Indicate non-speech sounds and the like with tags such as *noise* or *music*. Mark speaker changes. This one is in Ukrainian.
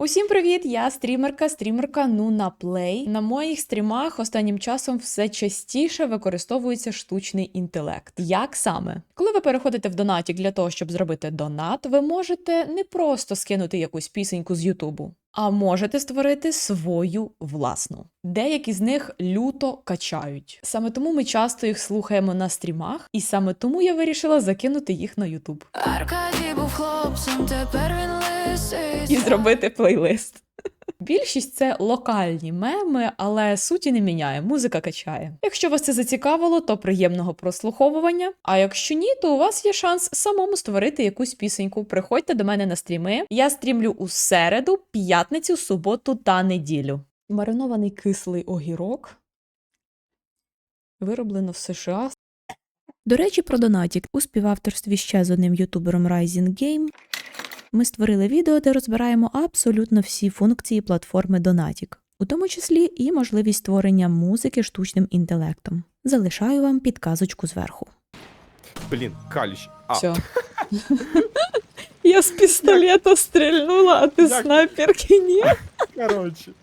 Speaker 1: Усім привіт! Я стрімерка, стрімерка Нуна Плей. На моїх стрімах останнім часом все частіше використовується штучний інтелект. Як саме? Коли ви переходите в донатік для того, щоб зробити донат, ви можете не просто скинути якусь пісеньку з Ютубу. А можете створити свою власну. Деякі з них люто качають. Саме тому ми часто їх слухаємо на стрімах, і саме тому я вирішила закинути їх на Ютуб
Speaker 2: Аркадій був хлопцем, тепер він лисий.
Speaker 1: і зробити плейлист. Більшість це локальні меми, але суті не міняє, музика качає. Якщо вас це зацікавило, то приємного прослуховування. А якщо ні, то у вас є шанс самому створити якусь пісеньку. Приходьте до мене на стріми. Я стрімлю у середу, п'ятницю, суботу та неділю. Маринований кислий огірок. Вироблено в США.
Speaker 3: До речі, про донатік у співавторстві ще з одним ютубером Rising Game ми створили відео, де розбираємо абсолютно всі функції платформи Донатік, у тому числі і можливість створення музики штучним інтелектом. Залишаю вам підказочку зверху.
Speaker 4: Блін, каліч. А,
Speaker 1: Все. *laughs* Я з пістолета стрільнула, а ти
Speaker 4: Як?
Speaker 1: снайперки ні.
Speaker 4: коротше.